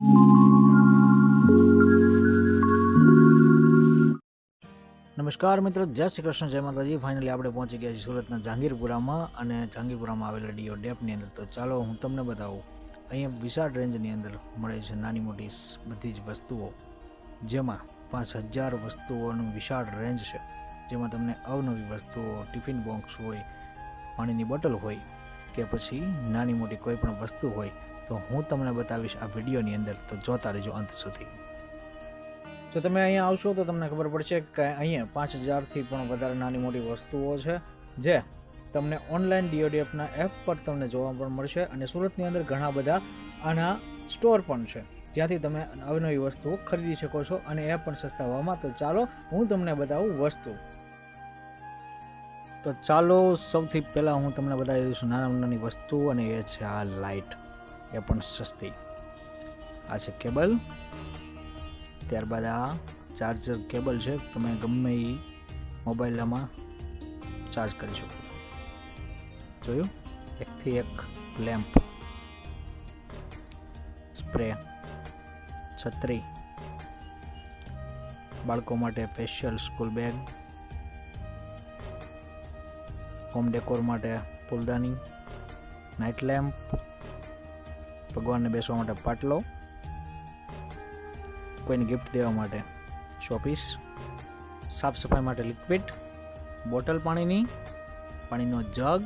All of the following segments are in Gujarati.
નમસ્કાર મિત્રો, જય શ્રી કૃષ્ણ, જય માતાજી. ફાઇનલી આપણે પહોંચી ગયા છીએ સુરતના જહાંગીરપુરામાં અને જહાંગીરપુરામાં આવેલા ડીઓ ડેપની અંદર. તો ચાલો હું તમને બતાવું, અહીંયા વિશાળ રેન્જની અંદર મળે છે નાની મોટી બધી જ વસ્તુઓ, જેમાં પાંચ હજાર વસ્તુઓનું વિશાળ રેન્જ છે. જેમાં તમને અવનવી વસ્તુઓ, ટિફિન બોક્સ હોય, પાણીની બોટલ હોય, કે પછી નાની મોટી કોઈ પણ વસ્તુ હોય તો હું તમને બતાવીશ આ વિડીયોની અંદર તો જોતા રહેજો અંત સુધી. જો તમે અહીંયા આવશો તો તમને ખબર પડશે કે અહીંયા પાંચ હજારથી પણ વધારે નાની મોટી વસ્તુઓ છે, જે તમને ઓનલાઈન ડીઓડીએફના એપ પર તમને જોવા પણ મળશે અને સુરતની અંદર ઘણા બધા આના સ્ટોર પણ છે. જ્યાંથી તમે અવનવી વસ્તુઓ ખરીદી શકો છો અને એ પણ સસ્તા ભાવમાં તો ચાલો હું તમને બતાવું વસ્તુ. તો ચાલો સૌથી પહેલાં હું તમને બતાવી દઈશું નાના નાની વસ્તુ અને એ છે આ લાઇટ એ પણ સસ્તી. આ છે કેબલ. ત્યારબાદ આ ચાર્જર કેબલ છે, તમે ગમે એ મોબાઈલમાં ચાર્જ કરી શકો જોયું? એકથી એક લેમ્પ. સ્પ્રે. છત્રી. બાળકો માટે special school bag. Home decor માટે ફૂલદાની. Night lamp. ભગવાનને બેસવા માટે પાટલો કોઈને ગિફ્ટ દેવા માટે શોપીસ સાફ સફાઈ માટે લિક્વિડ બોટલ પાણીની, પાણીનો જગ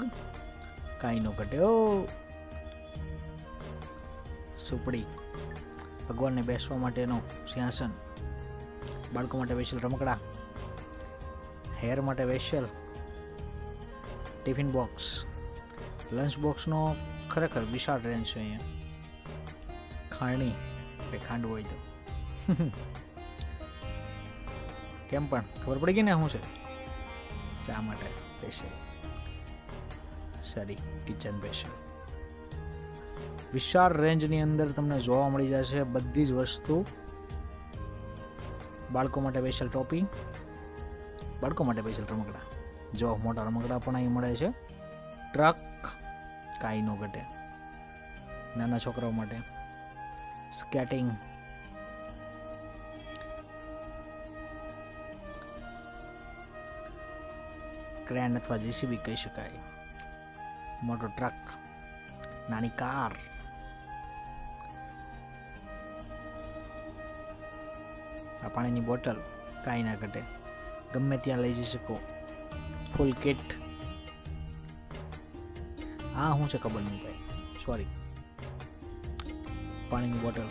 કાંઈ નો ઘટ્યો. સુપડી, ભગવાનને બેસવા માટેનો સિંહાસન, બાળકો માટે વેશિયલ રમકડા હેર માટે વેશિયલ ટિફિન બોક્સ લંચ બોક્સનો ખરેખર વિશાળ રેન્જ છે અહીંયા. ખાંડણી કે ખાંડ હોય તો. કેમ પણ? ખબર પડી ગઈ ને શું છે? ચા માટે સ્પેશિયલ સારી કિચન સ્પેશિયલ વિશાળ રેન્જની અંદર તમને જોવા મળી જશે બધી જ વસ્તુ. બાળકો માટે સ્પેશિયલ ટોપી બાળકો માટે સ્પેશિયલ રમકડા. જો મોટા રમકડા પણ અહીં મળે છે. ટ્રક કાંઈ નો ઘટે. નાના છોકરાઓ માટે. સ્કેટિંગ ક્રેન અથવા જેસીબી કહી શકાય. મોટો ટ્રક નાની કાર. આ પાણીની બોટલ કાંઈ ના ઘટે. ગમે ત્યાં લઈ જઈ શકો. ફૂલ કિટ હા હું છે ખબર નહીં ભાઈ? સોરી પાણીની બોટલ.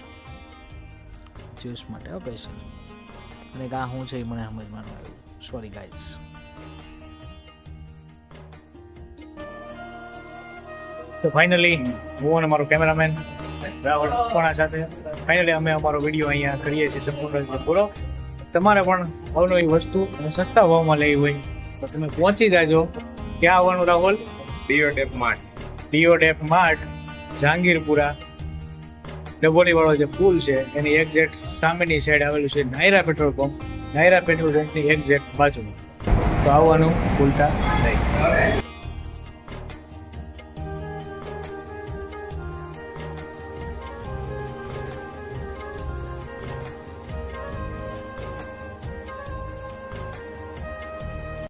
જ્યુસ માટે સ્પેશિયલ અને ગા શું છે એ મને સમજમાં આવ્યું. સોરી ગાઈઝ તો ફાઇનલી હું અને મારો કેમેરામેન રાહુલ કોણા સાથે? ફાઇનલી અમે અમારો વીડિયો અહીંયા કરીએ છીએ સંપૂર્ણ રીતે પૂરો. તમારે પણ અવનવી વસ્તુ અને સસ્તા ભાવમાં લેવી હોય તો તમે પહોંચી જાજો. ક્યાં આવવાનું રાહુલ? ડીઓટેપ માર્ટ ડીઓડેફ માર્ટ જહાંગીરપુરા. ડબોલી વાળો જે પુલ છે, એની એક્ઝેક્ટ સામેની સાઈડ આવેલું છે Nayara petrol pump Nayara petrol પંપની એક્ઝેક્ટ બાજુમાં. તો આવવાનું ભૂલતા નહીં.